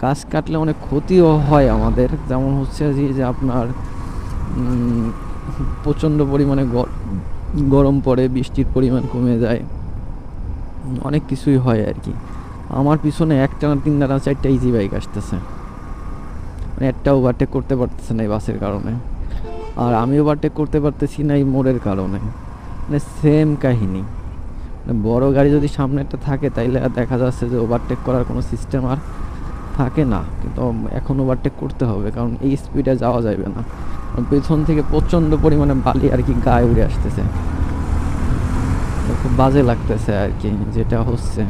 গাছ কাটলে অনেক ক্ষতিও হয় আমাদের। যেমন হচ্ছে যে আপনার প্রচণ্ড পরিমাণে গরম পড়ে, বৃষ্টির পরিমাণ কমে যায়। অনেক কিছুই হয় আর কি। আমার পিছনে একটা না তিনটা না চারটা ইজি বাইক আসতেছে। মানে একটা ওভারটেক করতে পারতেছে না এই বাসের কারণে। আর আমি ওভারটেক করতে পারতেছি না এই মোড়ের কারণে। মানে সেম কাহিনী। মানে বড় গাড়ি যদি সামনে একটা থাকে, তাইলে দেখা যাচ্ছে যে ওভারটেক করার কোনো সিস্টেম আর থাকে না, কিন্তু এখন ওভারটেক করতে হবে, কারণ এই স্পিডে যাওয়া যাবে না। পেছন থেকে প্রচণ্ড পরিমাণে বালি আর কি গায়ে উড়ে আসতেছে। খুব বাজে লাগতেছে আর কি, যেটা হচ্ছে।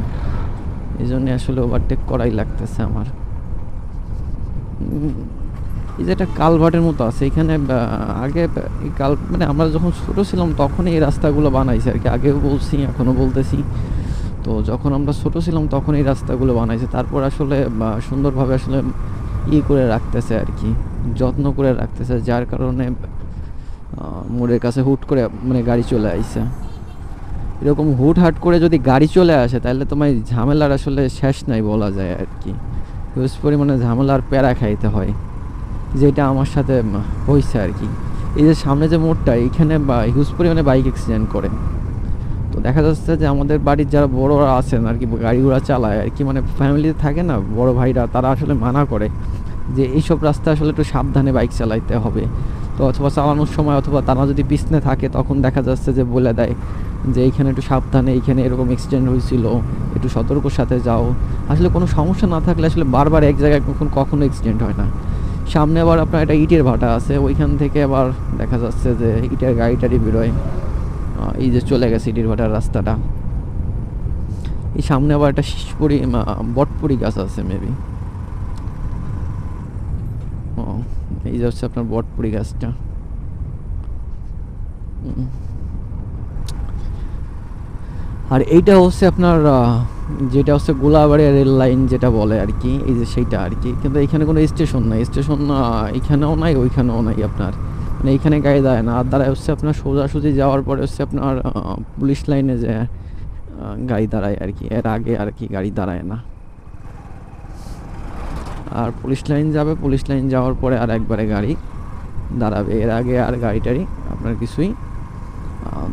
এই জন্য আসলে ওভারটেক করাই লাগতেছে আমার। এই যে একটা কালভার্টের মতো আছে, এখানে আগে কাল মানে আমরা যখন ছোটো ছিলাম তখনই এই রাস্তাগুলো বানাইছে আর কি, আগেও বলছি এখনও বলতেছি। তো যখন আমরা ছোট ছিলাম তখন এই রাস্তাগুলো বানাইছে। তারপর আসলে সুন্দরভাবে আসলে ই করে রাখতেছে আর কি, যত্ন করে রাখতেছে, যার কারণে মোড়ের কাছে হুট করে মানে গাড়ি চলে আইছে। এরকম হুট হাট করে যদি গাড়ি চলে আসে, তাহলে তোমার ঝামেলার আসলে শেষ নাই বলা যায় আর কি। হিউজ পরিমাণে ঝামেলার প্যারা খাইতে হয়, যেটা আমার সাথে হয়েছে আর কি। এই যে সামনে যে মোড়টা, এইখানে, বা হিউজ পরিমাণে বাইক অ্যাক্সিডেন্ট করে। তো দেখা যাচ্ছে যে আমাদের বাড়ির যারা বড়রা আছেন আর কি গাড়ি ঘোড়া চালায়, আর কি মানে ফ্যামিলিতে থাকে না, বড় ভাইরা, তারা আসলে মানা করে যে এইসব রাস্তা আসলে একটু সাবধানে বাইক চালাইতে হবে। তো অথবা চালানোর সময় অথবা তারা যদি পিছনে থাকে, তখন দেখা যাচ্ছে যে বলে দেয় যে এইখানে একটু সাবধানে, এইখানে এরকম অ্যাক্সিডেন্ট হয়েছিল, একটু সতর্কর সাথে যাও। আসলে কোনো সমস্যা না থাকলে আসলে বারবার এক জায়গায় কখন কখনো অ্যাক্সিডেন্ট হয় না। সামনে আবার আপনার একটা ইটের ভাটা আছে, ওইখান থেকে আবার দেখা যাচ্ছে যে ইটের গাড়ি টাড়ি বেরোয়। এই যে চলে গেছে ইটের ভাটার রাস্তাটা। এই সামনে আবার একটা শিশপুরি বটপুরি গাছ আছে মেবি এই যে হচ্ছে আপনার বটপুরি গাছটা। আর এইটা হচ্ছে আপনার যেটা হচ্ছে গোলাবাড়িয়া রেল লাইন যেটা বলে আর কি, এই যে সেইটা আর কি। কিন্তু এখানে কোনো স্টেশন নাই। স্টেশন এখানেও নাই, ওইখানেও নাই আপনার। মানে এইখানে গাড়ি দাঁড়ায় না। আর দাঁড়ায় হচ্ছে আপনার সোজাসুজি যাওয়ার পরে হচ্ছে আপনার পুলিশ লাইনে যে গাড়ি দাঁড়ায় আর কি। এর আগে আর কি গাড়ি দাঁড়ায় না। আর পুলিশ লাইন যাবে, পুলিশ লাইন যাওয়ার পরে আর একবারে গাড়ি দাঁড়াবে। এর আগে আর গাড়ি টাড়ি আপনার কিছুই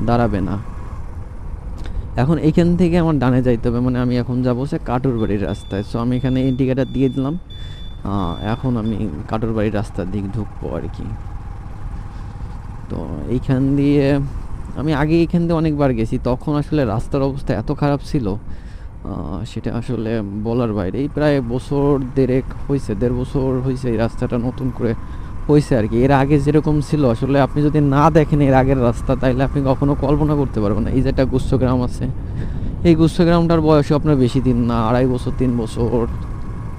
দাঁড়াবে না। এখন এইখান থেকে আমার ডানে যাইতে হবে। মানে আমি এখন যাব সে কাটুর বাড়ির রাস্তায়। সো আমি এখানে ইন্ডিকেটার দিয়ে দিলাম। এখন আমি কাটুর বাড়ির রাস্তার দিক ঢুকবো আর কি। তো এইখান দিয়ে আমি আগে এইখান দিয়ে অনেকবার গেছি। তখন আসলে রাস্তার অবস্থা এত খারাপ ছিল সেটা আসলে বলার বাইরে। এই প্রায় বছর দেড়েক হয়েছে দেড় বছর হয়েছে এই রাস্তাটা নতুন করে হয়েছে আর কি। এর আগে যেরকম ছিল, আসলে আপনি যদি না দেখেন এর আগের রাস্তা তাহলে আপনি কখনো কল্পনা করতে পারবেন না। এই যে একটা গুচ্ছগ্রাম আছে, এই গুচ্ছগ্রামটার বয়সও আপনার বেশি দিন না, আড়াই বছর, তিন বছর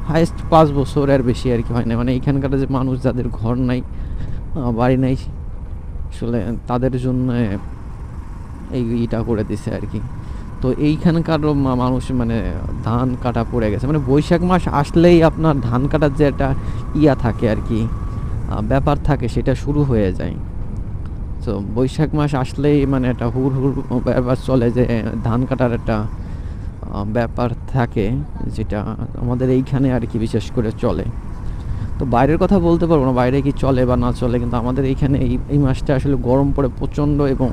হাইস্ট পাঁচ বছর আর বেশি আর কি হয় না মানে এইখানকার যে মানুষ, যাদের ঘর নাই বাড়ি নাই আসলে তাদের জন্য এই ইটা করে দিছে আর কি। তো এইখানকার মানুষ মানে ধান কাটা পড়ে গেছে। মানে বৈশাখ মাস আসলেই আপনার ধান কাটার যে একটা ইয়া থাকে আর কি ব্যাপার থাকে সেটা শুরু হয়ে যায়। তো বৈশাখ মাস আসলেই মানে একটা হুড় হুড় ব্যাপার চলে যে ধান কাটার একটা ব্যাপার থাকে যেটা আমাদের এইখানে আর কি বিশেষ করে চলে। তো বাইরের কথা বলতে পারব না, বাইরে কি চলে বা না চলে, কিন্তু আমাদের এইখানে এই এই মাসটা আসলে গরম পড়ে প্রচণ্ড এবং